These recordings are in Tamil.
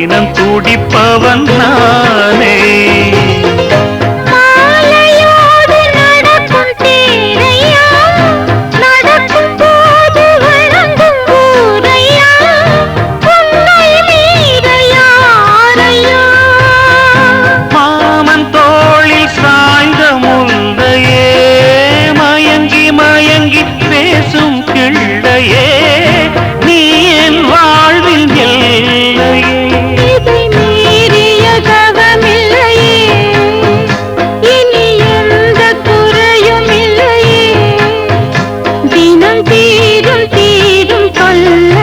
தினம் துடிப்பவன் நானே. தீரும் தீரும் தொல்லையே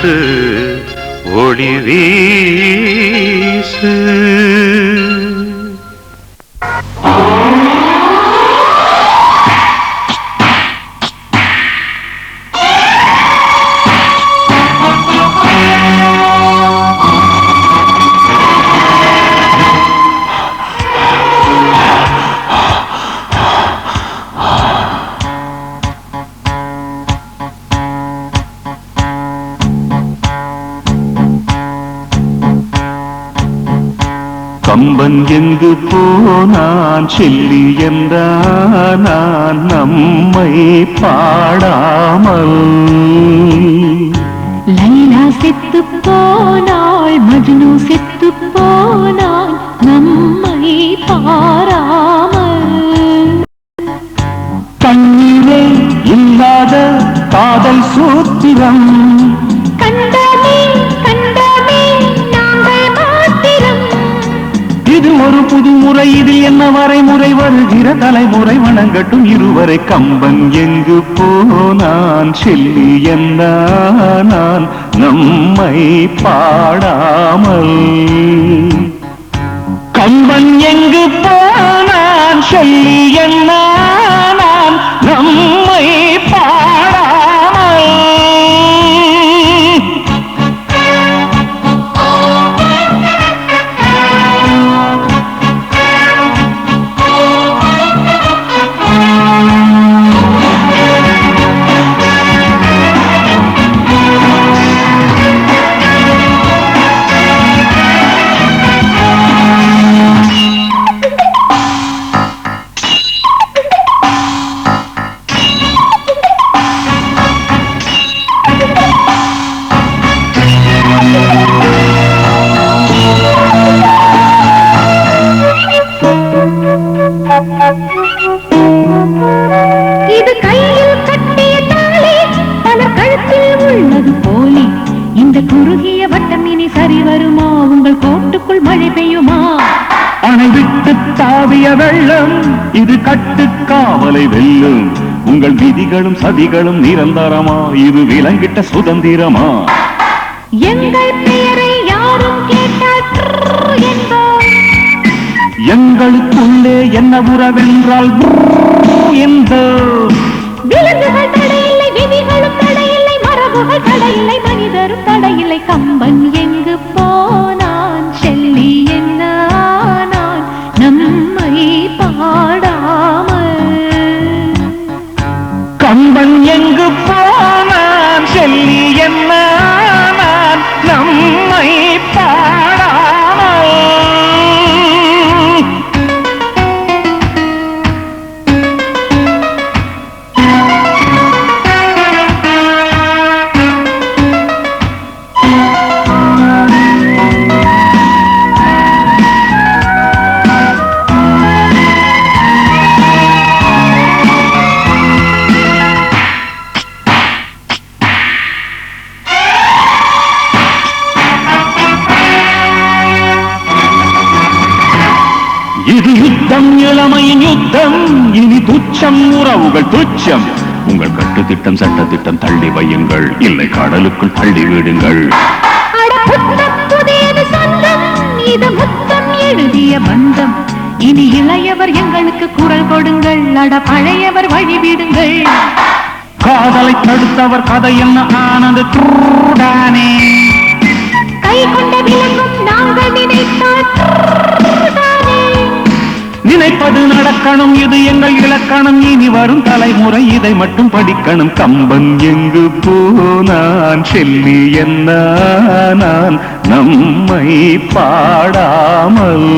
பார்த்து ஒளி வீசு. கம்பன் எங்கு போனான் செல்லி என்றான் நம்மை பாடாமல். லைலா செத்து போனாள் மஜ்னு செத்து போனாள். முறை இதில் என்ன வரைமுறை வருகிற தலைமுறை வணங்கட்டும் இருவரை கம்பன் எங்கு போனான் செல்லி நான் நம்மை பாடாமல். கம்பன் எங்கு போனான் செல்லி என்ன கட்டுக்காவலை வெல்லும் உங்கள் விதிகளும் சதிகளும் நிரந்தரமா? இது விலங்கிட்ட சுதந்திரமா? எங்கள் பெயரை யாரும் எங்களுக்குள்ளே என்ன உறவென்றால் என்ற. விலங்குகள் தடையில்லை விதிகளும் தடையில்லை மரபுகள் தடையில்லை மனிதரும் தடையில்லை கம்பன் துச்சம் உறவுகள் துச்சம். உங்கள் கட்டுத்திட்டம் சட்டத்திட்டம் தள்ளி வையுங்கள். இல்லை கடலுக்குள் தள்ளி விடுங்கள். எழுதிய பந்தம். இனி இளையவர் எங்களுக்கு குரல் கொடுங்கள் அட பழையவர் வழிவிடுங்கள். காதலை தடுத்தவர் கதை என்ன? ஆனது கை கொண்ட விலங்கும் நாங்கள் நினைத்தால். நடக்கணும் இது எங்கள் இலக்கணம். இனி வரும் தலைமுறை இதை மட்டும் படிக்கணும். கம்பன் எங்கு போனான் செல்லி என்ன நான் நம்மை பாடாமல்.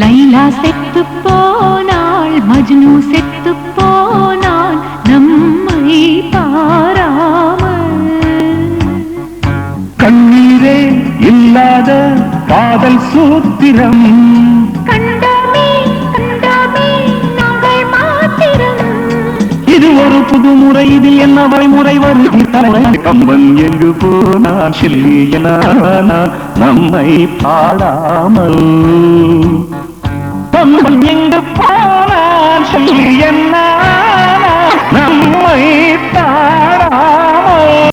லைலா செத்து போனாள் மஜ்னு செத்து போனான் நம்மை பாராமல். கண்ணீரே இல்லாத காதல் சூத்திரம். ஒரு புது முறை இதில் என்ன வரைமுறை வரும் தலைமுறை கம்பன் எங்கு போனான் செல்லி என நான் நம்மை பாடாமல். கம்பன் எங்கு போனான் செல்லி என்ன நம்மை பாடாமல்.